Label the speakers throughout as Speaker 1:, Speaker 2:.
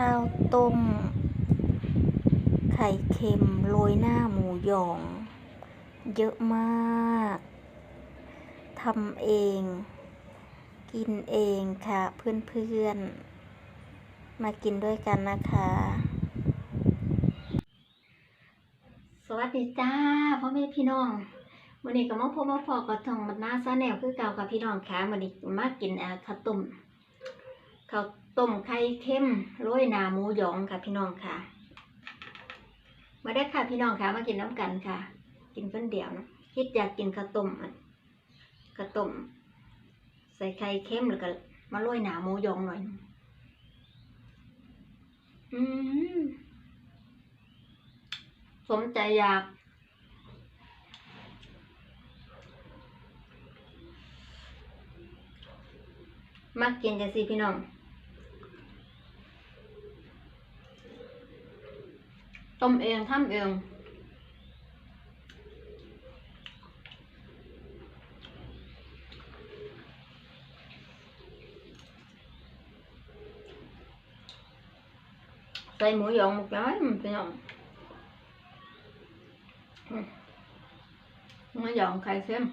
Speaker 1: ข้าวต้ม ไข่เค็มโรยหน้าหมูหยอง เยอะมากทำเอง กินเองค่ะ เพื่อนๆ มากินด้วยกันนะคะ สวัสดีจ้าพ่อแม่พี่น้องวันนี้ก็มาพบมาพอกับทองมันหน้าซาแนวคือเก่ากับพี่น้องค่ะวันนี้มากินข้าวต้มข้าว ต้มไข่เค็มโรยหนาหมูหยองค่ะพี่น้องค่ะ มาได้ค่ะพี่น้องค่ะมากินน้ำกันค่ะ กินคนเดียวนะคิดอยากกินข้าวต้มอะข้าวต้มใส่ไข่เค็มแล้วก็มาโรยหนาหมูหยองหน่อย อืมสมใจอยาก มักกินจังสิพี่น้อง ต้มเองทำเองใส่หมูหยอง một cái mà พี่น้องอืมหมูหยองไข่เค็ม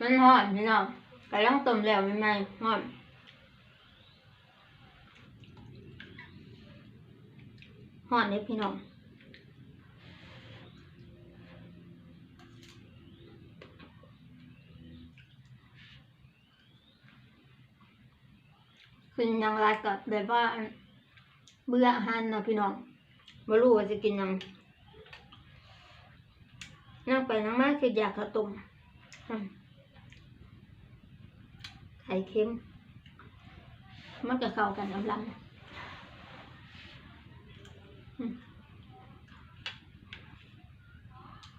Speaker 1: มันหอนพี่น้องกำลังต้มแล้วใหม่ๆหอนหอนเลยพี่น้องคือยังไรก็แบบว่าเบื่ออาหารนะพี่น้องไม่รู้ว่าจะกินยังนั่งไปนั่งมาคืออยากข้าวต้มอืม ไข่เค็ม มันก็เข้ากันกำลัง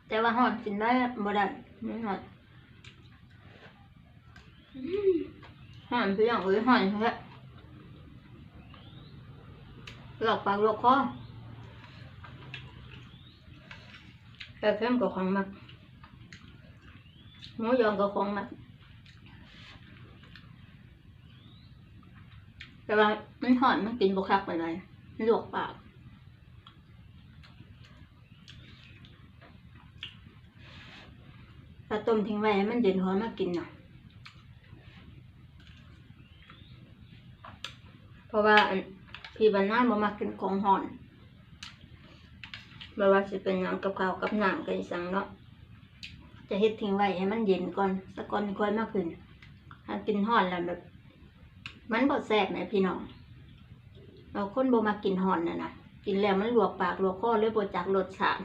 Speaker 1: แต่ว่าหอดกินได้บ่ได้ไม่หอดอืมหอนคืออย่างอื่นหอนแค่หลอกปากหลอกคอแต่เค็มกับของมักหมูยองกับของมัก แต่ว่ามันหอนมันกินบคักไปเลยมันลวกปากถ้าต้มทิ้งไว้ให้มันเย็นหอนมากินเน่ะเพราะว่าพี่บรรณาบ่มากินของหอนแบบว่าสิเป็นหยังกับข้าวกับน้ำกันสังเนาะจะเฮ็ดทิ้งไว้ให้มันเย็นก่อนสักก่อนค่อยมาขึ้นถ้ากินหอนแล้วแบบ มันบดแซ่บไหมพี่น้องเราคนโบมากินหอนน่ะนะกินแล้วมันลวกปากลวกคอเลยบจากรสชาติ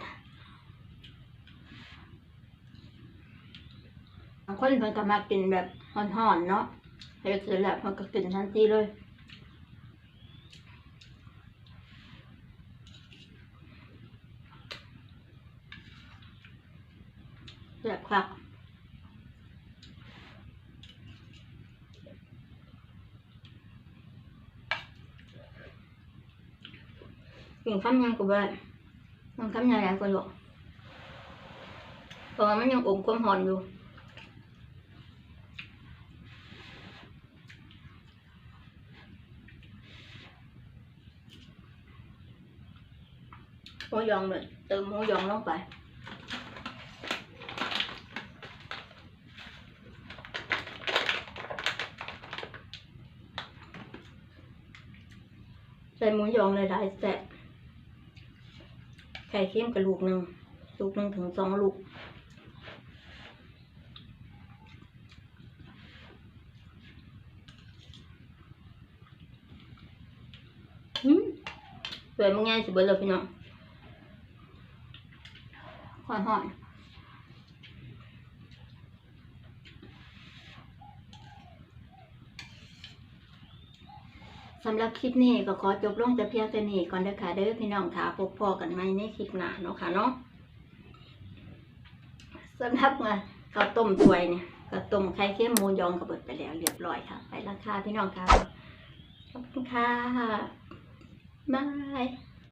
Speaker 1: บางคนเพิ่นก็มากินแบบหอนๆเนาะเฮ็ดเสร็จแล้วเพิ่นก็กินทันทีเลยแบบคัก กินข้ามยังกูบ้านมันข้ามยังไงก็หรอกเพราะว่ามันยังอมความหอนอยู่หมูยองเลยเติมหมูยองลงไปใส่หมูยองเลยได้แซ่บ ไข่เค็มกับลูกหนึ่งลูกหนึ่งถึงสองลูกอืมสวยมึงไงสิเบิร์เลยพี่น้องหอยหอน สำหรับคลิปนี้ก็ขอจบลงแต่เพียงเท่านี้ก่อนเด้อค่ะเด้อพี่น้องค่ะพบพอกันใหม่ในคลิปหน้าเนาะค่ะเนาะสำหรับงานข้าวต้มถ้วยเนี่ยข้าวต้มไข่เค็มหมูยองกระเบิดไปแล้วเรียบร้อยค่ะ ไปราคาพี่น้องค่ะขอบคุณค่ะบาย